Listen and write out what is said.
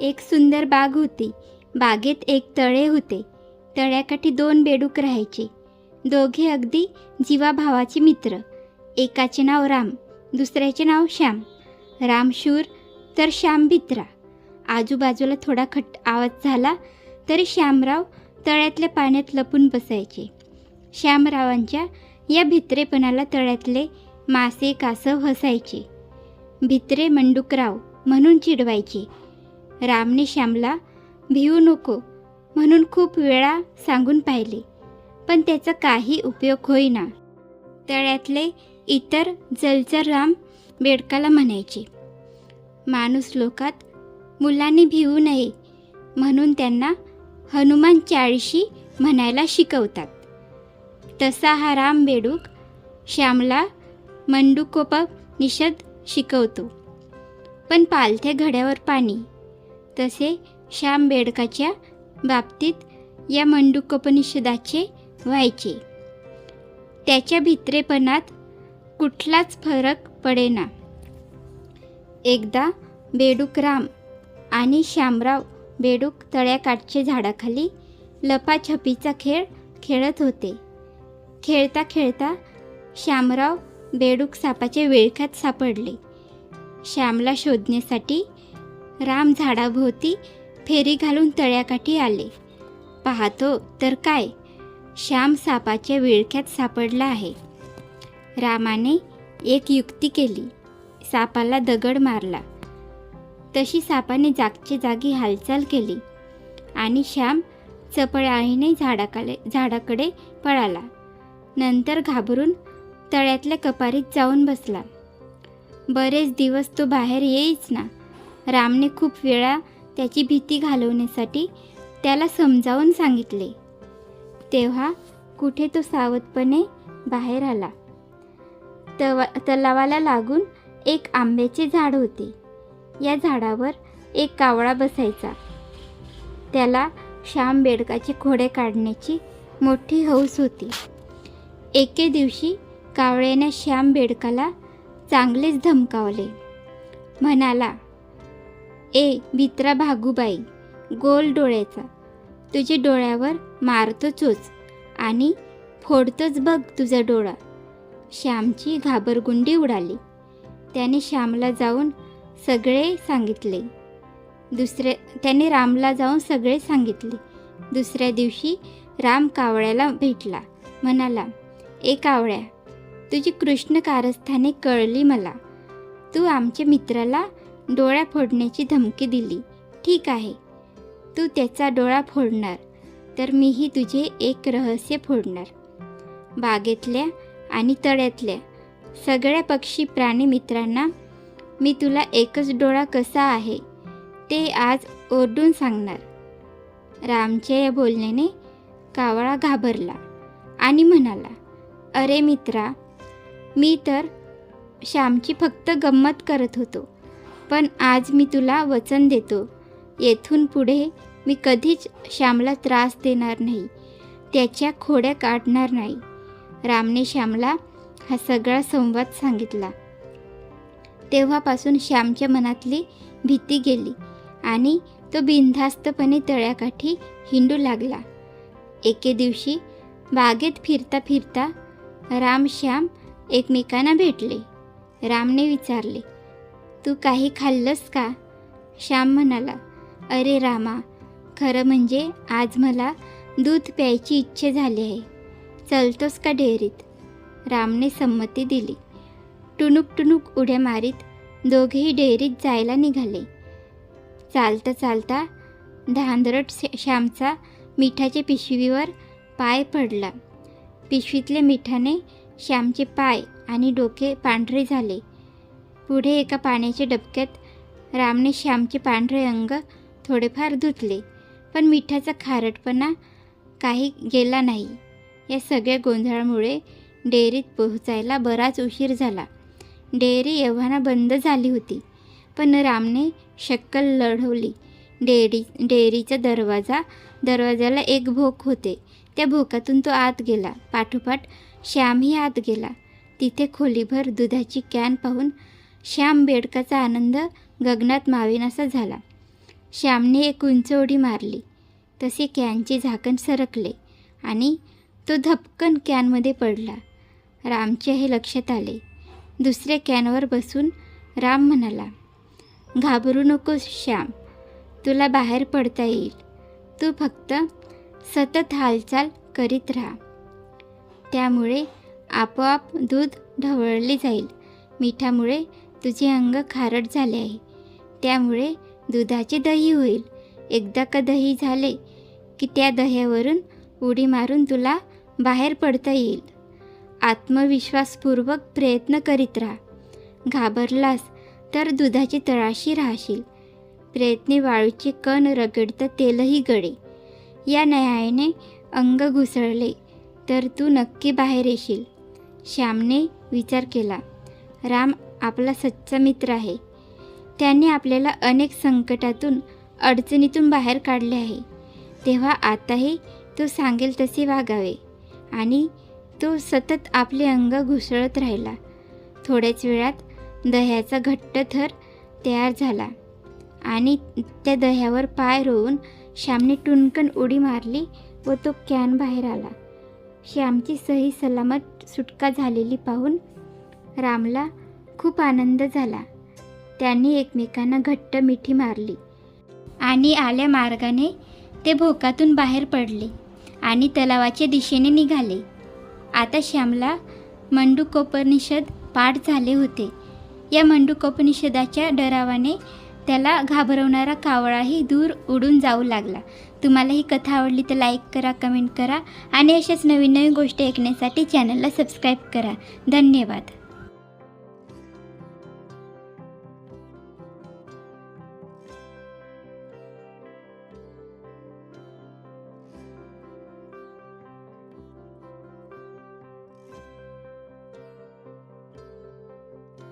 एक सुंदर बाग होती. बागेत एक तळे होते. तळ्याकाठी दोन बेडूक राहायचे. दोघे अगदी जीवाभावाचे मित्र. एकाचे नाव राम दुसऱ्याचे नाव श्याम. राम शूर तर श्याम भित्रा. आजूबाजूला थोडा खट आवाज झाला तरी श्यामराव तळ्यातल्या पाण्यात लपून बसायचे. श्यामरावांच्या या भित्रेपणाला तळ्यातले मासे कासव हसायचे. भित्रे मंडूकराव म्हणून चिडवायचे. रामने श्यामला भिवू नको म्हणून खूप वेळा सांगून पाहिले पण त्याचा काही उपयोग होईना. तळ्यातले इतर जलचर राम बेडकाला म्हणायचे माणूस लोकात मुलांनी भिवू नये म्हणून त्यांना हनुमान चाळीशी म्हणायला शिकवतात. तसा हा राम बेडूक श्यामला मंडूकोप निषद शिकवतो. पण पालथ्या घड्यावर पाणी तसे श्याम बेडकाच्या बाबतीत या मंडूकोपनिषदाचे व्हायचे. त्याच्या भित्रेपणात कुठलाच फरक पडेना. एकदा बेडूक राम आणि श्यामराव बेडूक तळ्याकाठच्या झाडाखाली लपाछपीचा खेळ खेळत होते. खेळता खेळता श्यामराव बेडूक सापाच्या विळख्यात सापडले. श्यामला शोधण्यासाठी राम झाडाभोवती फेरी घालून तळ्याकाठी आले. पाहतो तर काय? श्याम सापाच्या विळख्यात सापडला आहे. रामाने एक युक्ती केली. सापाला दगड मारला. तशी सापाने जागच्या जागी हालचाल केली आणि श्याम चपळाईने झाडाकाले झाडाकडे पळाला. नंतर घाबरून तळ्यातल्या कपारीत जाऊन बसला. बरेच दिवस तो बाहेर येईच ना. रामने खूप वेळा त्याची भीती घालवण्यासाठी त्याला समजावून सांगितले. तेव्हा कुठे तो सावधपणे बाहेर आला. तवा तलावाला लागून एक आंब्याचे झाड होते. या झाडावर एक कावळा बसायचा. त्याला श्याम बेडकाचे खोडे काढण्याची मोठी हौस होती. एके दिवशी कावळ्याने श्याम बेडकाला चांगलेच धमकावले. म्हणाला ए भित्रा भागूबाई गोल डोळ्याचा. तुझ्या डोळ्यावर मारतो चोच आणि फोडतोच बघ तुझा डोळा. श्यामची घाबरगुंडी उडाली. त्याने श्यामला जाऊन सगळे सांगितले. दुसरे त्याने रामला जाऊन सगळे सांगितले. दुसऱ्या दिवशी राम कावळ्याला भेटला. म्हणाला ए कावळ्या तुझी कृष्ण कारस्थाने कळली मला. तू आमच्या मित्राला डोळा फोडण्याची धमकी दिली. ठीक आहे तू त्याचा डोळा फोडणार तर मीही तुझे एक रहस्य फोडणार. बागेतल्या आणि तळ्यातल्या सगळ्या पक्षी प्राणी मित्रांना मी तुला एकच डोळा कसा आहे ते आज ओरडून सांगणार. रामच्या या बोलण्याने कावळा घाबरला आणि म्हणाला अरे मित्रा मी तर श्यामची फक्त गंमत करत होतो. पण आज मी तुला वचन देतो. येथून पुढे मी कधीच श्यामला त्रास देणार नाही. त्याच्या खोड्या काढणार नाही. रामने श्यामला हा सगळा संवाद सांगितला. तेव्हापासून श्यामच्या मनातली भीती गेली आणि तो बिनधास्तपणे तळ्याकाठी हिंडू लागला. एके दिवशी बागेत फिरता फिरता राम श्याम एकमेकांना भेटले. रामने विचारले तू काही खाल्लंस का? श्याम म्हणाला अरे रामा खरं म्हणजे आज मला दूध प्यायची इच्छा झाली आहे. चलतोस का डेअरीत? रामने संमती दिली. टुणूक टुणूक उड्या मारीत दोघेही डेअरीत जायला निघाले. चालता चालता धांदरट श्यामचा मिठाच्या पिशवीवर पाय पडला. पिशवीतल्या मिठाने श्यामचे पाय आणि डोके पांढरे झाले. पुढे एका पाण्याच्या डबक्यात रामने श्यामचे पांढरे अंग थोडेफार धुतले पण मिठाचा खारटपणा काही गेला नाही. या सगळ्या गोंधळामुळे डेअरीत पोहोचायला बराच उशीर झाला. डेअरी एव्हाना बंद झाली होती पण रामने शक्कल लढवली. डेअरी डेअरीचा दरवाजा दरवाजाला एक भोक होते. त्या भोकातून तो आत गेला. पाठोपाठ श्यामही आत गेला. तिथे खोलीभर दुधाची कॅन पाहून श्याम बेडकाचा आनंद गगनात मावेनासा झाला. श्यामने एक उंच उडी मारली. तसे कॅनचे झाकण सरकले आणि तो धपकन कॅनमध्ये पडला. रामच्या हे लक्षात आले. दुसऱ्या कॅनवर बसून राम म्हणाला घाबरू नकोस श्याम. तुला बाहेर पडता येईल. तू फक्त सतत हालचाल करीत राहा. त्यामुळे आपोआप दूध ढवळले जाईल. मिठामुळे तुझे अंग खारट झाले आहे. त्यामुळे दुधाचे दही होईल. एकदा का दही झाले की त्या दह्यावरून उडी मारून तुला बाहेर पडता येईल. आत्मविश्वासपूर्वक प्रयत्न करीत राहा. घाबरलास तर दुधाची तळाशी राहशील. प्रयत्ने वाळूचे कण रगडतं तेलही गळे. या न्यायाने अंग घुसळले तर तू नक्की बाहेर येशील. श्यामने विचार केला. राम आपला सच्चा मित्र आहे. त्याने आपल्याला अनेक संकटातून अडचणीतून बाहेर काढले आहे. तेव्हा आताही तो सांगेल तसे वागावे आणि तो सतत आपले अंग घुसळत राहिला. थोड्याच वेळात दह्याचा घट्ट थर तयार झाला आणि त्या दह्यावर पाय रोवून श्यामने टुनकन उडी मारली व तो कॅन बाहेर आला. श्यामची सही सलामत सुटका झालेली पाहून रामला खूप आनंद झाला. त्यांनी एकमेकांना घट्ट मिठी मारली आणि आल्या मार्गाने ते भोकातून बाहेर पडले आणि तलावाच्या दिशेने निघाले. आता श्यामला मंडूकोपनिषद पाठ झाले होते. या मंडूकोपनिषदाच्या डरावाने त्याला घाबरवणारा कावळाही दूर उडून जाऊ लागला. तुम्हाला ही कथा आवडली तर लाईक करा कमेंट करा आणि अशाच नवीन नवीन गोष्टी ऐकण्यासाठी चॅनलला सबस्क्राईब करा. धन्यवाद.